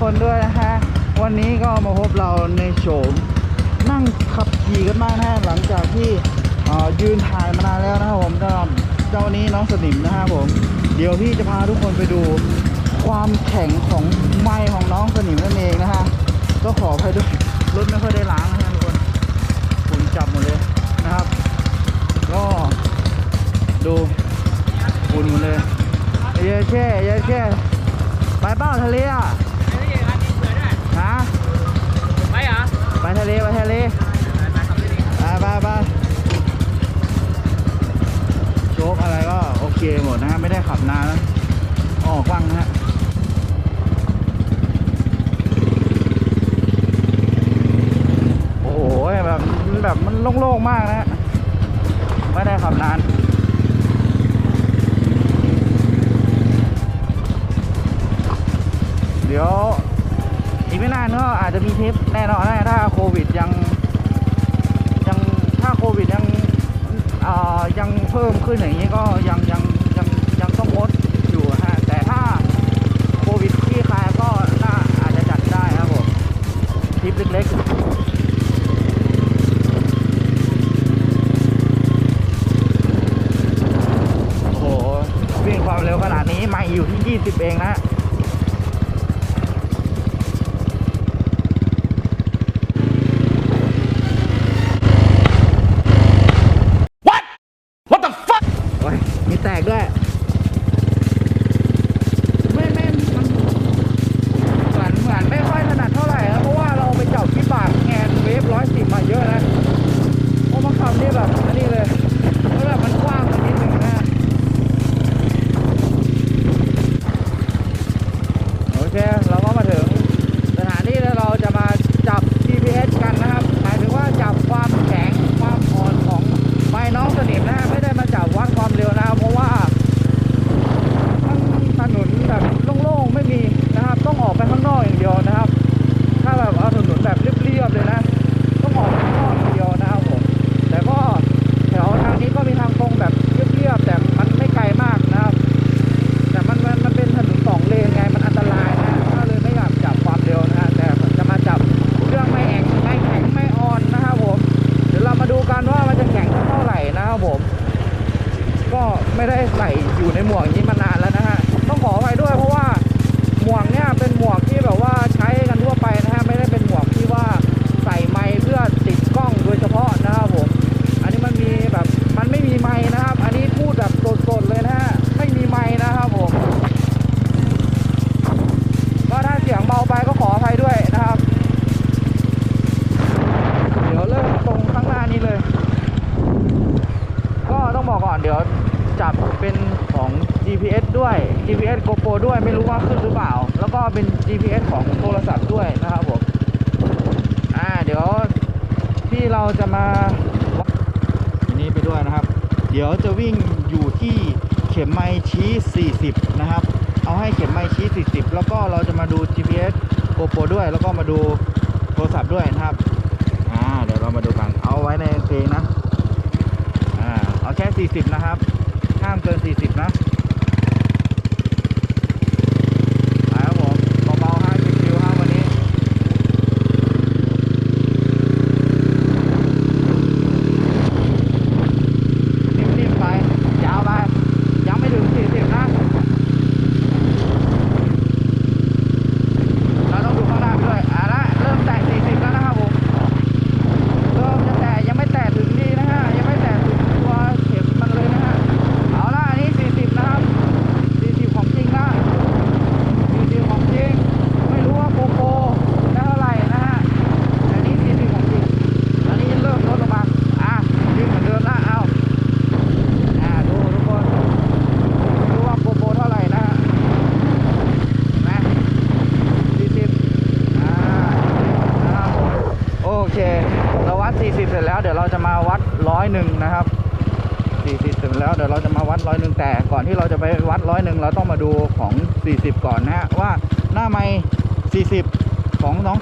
คนด้วยนะฮะวันนี้ก็มาพบเราในโฉมนั่งขับขี่กันบ้างนะฮะหลังจากที่ยืนถ่ายมานานแล้วนะครับผมเจ้านี้น้องสนิมนะครับผม เดี๋ยวพี่จะพาทุกคนไปดูความแข็งของไม้ของน้องสนิมนั่นเองนะฮะก็ขอให้ด้วยรถไม่ค่อยได้ล้างนะฮะทุกคนผมจับหมดเลยนะครับ ก็ดูปุ่นหมดเลยเยอะแช่เยอะแช่ไปเป้าทะเลอะ ค่ขับนานแล้วออกว่างฮะโอ้โหแบบแบบมันโล่งๆมากนะฮะไม่ได้ขับนานเดี๋ยวอีกไม่นานก็อาจจะมีเทปแน่นอนถ้าโควิดยังยังถ้าโควิดยังอ่ายังเพิ่มขึ้นอย่างนี้ก็ยัง ไม่ได้ใส่อยู่ในหมวกนี้มานานแล้วนะฮะต้องขออภัยด้วยเพราะว่า GPS GoPro ด้วยไม่รู้ว่าขึ้นหรือเปล่า แล้วก็เป็น GPS ของโทรศัพท์ด้วยนะครับผมอ่าเดี๋ยวที่เราจะมานี้ไปด้วยนะครับ เดี๋ยวจะวิ่งอยู่ที่เข็มไม้ชี้ 40 นะครับ เอาให้เข็มไม้ชี้ 40 แล้วก็เราจะมาดู GPS GoPro ด้วย แล้วก็มาดูโทรศัพท์ด้วยนะครับอ่าเดี๋ยวเรามาดูกันเอาไว้ในเพลงนะอ่าเอาแค่ 40 นะครับห้ามเกิน 40 นะ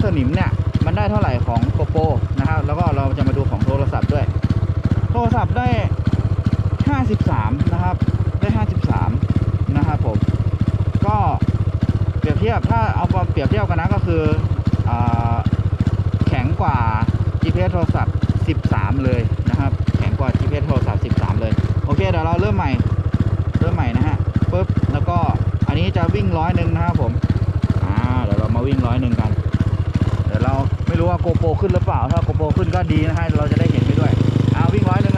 สนิมเนี่ยมันได้เท่าไหร่ของโกโปนะครับ แล้วก็เราจะมาดูของโทรศัพท์ด้วย โทรศัพท์ได้ 53 นะครับ ได้ 53 นะครับผม ก็เปรียบเทียบถ้าเอาเปรียบเทียบกันนะก็คืออแข็งกว่า GPS โทรศัพท์ 13 เลยนะครับ แข็งกว่า GPS โทรศัพท์ 13 เลย โอเคเดี๋ยวเราเริ่มใหม่ เริ่มใหม่นะฮะปุ๊บแล้วก็อันนี้จะวิ่งร้อยหนึ่งนะครับผม อ่า เดี๋ยวเรามาวิ่งร้อยหนึ่งกัน ราไม่รู้ว่าโกโปรขึ้นหรือเปล่า ถ้าโกโปรขึ้นก็ดีนะฮะเราจะได้เห็นไปด้วยอ่าวิ่งร้อยหนึ่ง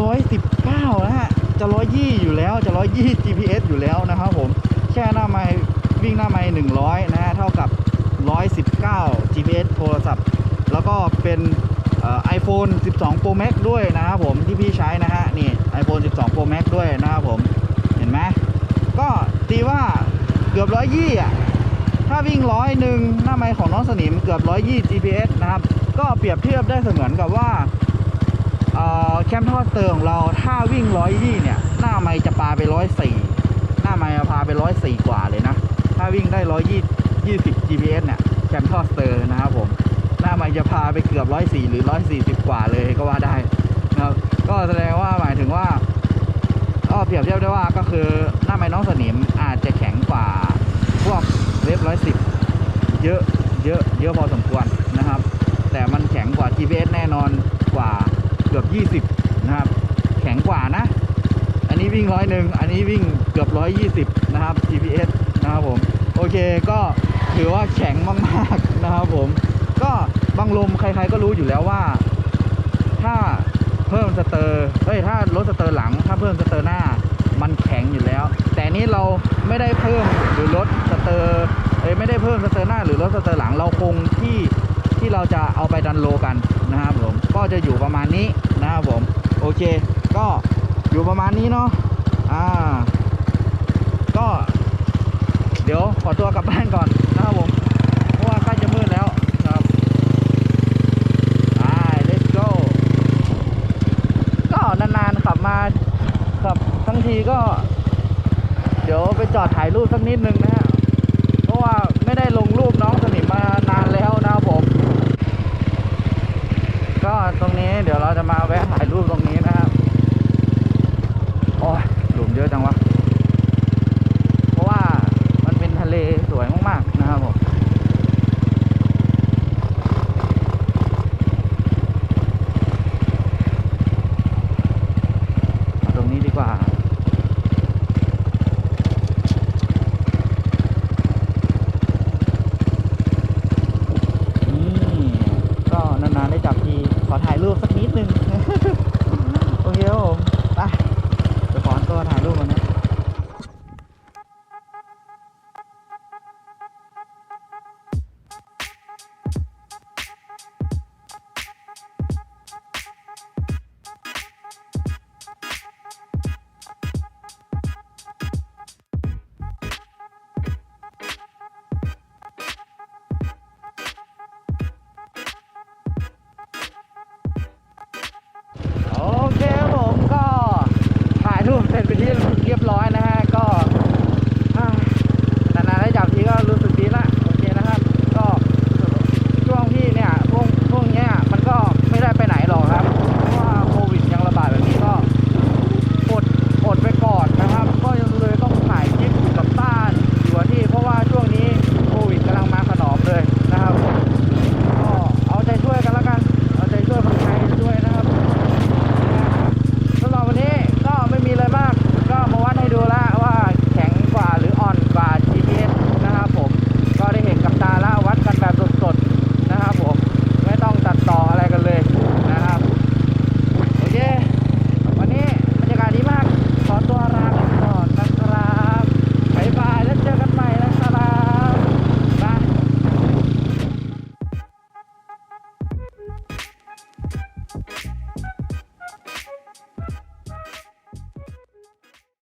ร้อยสิบเก้านะฮะ จะร้อยยี่อยู่แล้ว จะร้อยยี่ GPS อยู่แล้วนะครับผม แค่หน้าไม้วิ่งหน้าไม้หนึ่งร้อยนะฮะ เท่ากับร้อยสิบเก้า GPS โทรศัพท์ แล้วก็เป็นไอโฟน12 Pro Max ด้วยนะครับผมที่พี่ใช้นะฮะ นี่ iPhone 12 Pro Max ด้วยนะครับผม เห็นไหม ก็ตีว่าเกือบร้อยยี่อะ ถ้าวิ่งร้อยหนึ่งหน้าไม้ของน้องสนิมเกือบร้อยยี่ GPS นะครับ ก็เปรียบเทียบได้เสมือนกับว่า แคมป์ทอดเตอร์ของเราถ้าวิ่งร้อยยี่เนี่ย หน้าไม้จะปาไปร้อยสี่หน้าไม้จะพาไปร้อยสี่กว่าเลยนะ ถ้าวิ่งได้ร้อยยี่ยี่สิบ GPS เนี่ยแคมป์ทอดเตอร์นะครับผม หน้าไม้จะพาไปเกือบร้อยสี่หรือร้อยสี่สิบกว่าเลยก็ว่าได้นะครับ ก็แสดงว่าหมายถึงว่าก็เปรียบเทียบได้ว่าก็คือหน้าไม้น้องสนิมอาจจะแข็งกว่าพวกเวฟร้อยสิบเยอะเยอะเยอะพอสมควรนะครับ แต่มันแข็งกว่า GPS แน่นอน เกือบ 20 นะครับ แข็งกว่านะ อันนี้วิ่งร้อยหนึ่งอันนี้วิ่งเกือบ 120 นะครับ GPS นะครับผม โอเคก็ถือว่าแข็งมากๆนะครับผม ก็บังลมใครๆก็รู้อยู่แล้วว่า ถ้าเพิ่มสเตอร์เอ้ยถ้าลดสเตอร์หลัง ถ้าเพิ่มสเตอร์หน้ามันแข็งอยู่แล้ว แต่นี้เราไม่ได้เพิ่มหรือลดสเตอร์เอ้ยไม่ได้เพิ่มสเตอร์หน้า หรือลดสเตอร์หลังเราคงที่ที่เราจะเอาไปดันโลกันนะครับผมก็จะอยู่ประมาณนี้ นะครับผม โอเค ก็อยู่ประมาณนี้เนาะอ่า ก็ เดี๋ยวขอตัวกลับบ้านก่อนนะครับผม เพราะว่าใกล้จะมืดแล้วครับไป let's go ก็นานๆขับมาขับทั้งทีก็ เดี๋ยวไปจอดถ่ายรูปสักนิดนึงนะฮะ เพราะว่าไม่ได้ลงรูปน้องสนิมมานานแล้วนะครับผม ก็ตรงนี้ เราจะมาแวะถ่ายรูปตรงนี้นะครับโอ้ยหลุมเยอะจังวะ เพราะว่ามันเป็นทะเลสวยมากๆนะครับผมเอาตรงนี้ดีกว่าายรูปเสร็จไปนที่เรียบร้อยนะฮะก็